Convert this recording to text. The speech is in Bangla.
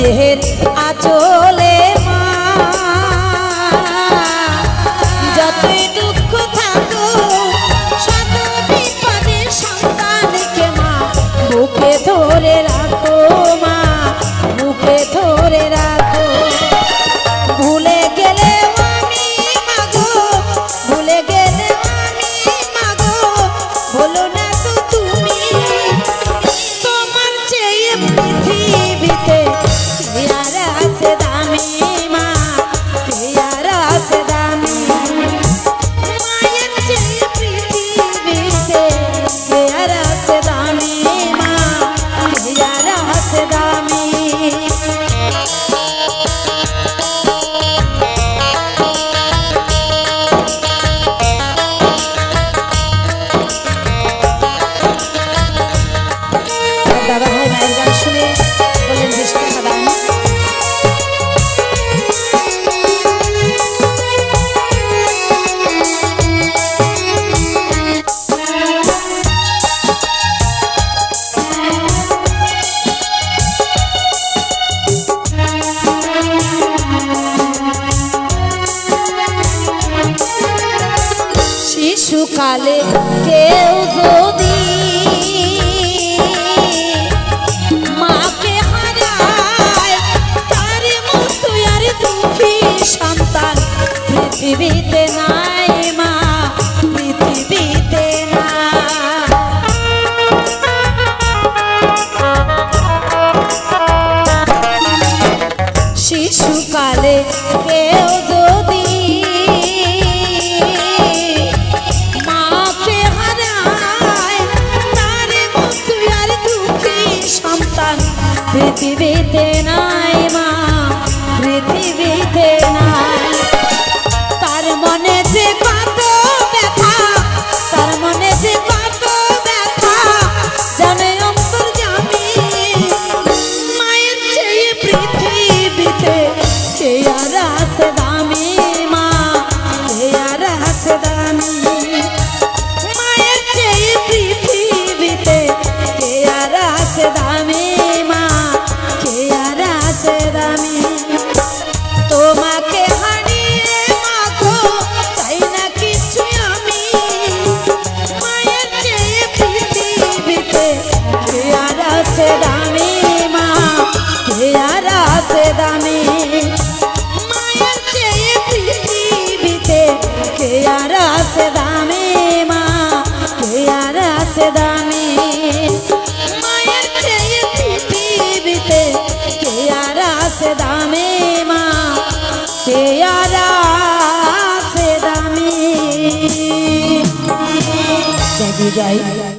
কাজের আচলে মা। যতই দুঃখ থাকো সন্তানের সন্তানকে মা। বুকে ধরে রাখো মা, বুকে ধরে রাখো। ভুলে গেলে মামি মাগো, ভুলে গেলে মামি মাগো ভুলো না তো তুমি, তোমার চেয়ে পৃথিবী মৃত্যুকালে কেউ যদি পৃথিবীতে নাই মা পৃথিবী আছে দামি মা হেয়ার আছে দামি? মায়ের চেয়ে পৃথিবীতে হেয়ার আছে দামি মা হেয়ার আছে দামি? মায়ের চেয়ে পৃথিবীতে হেয়ার আছে দামি মা হেয়ার আছে দামি? জয়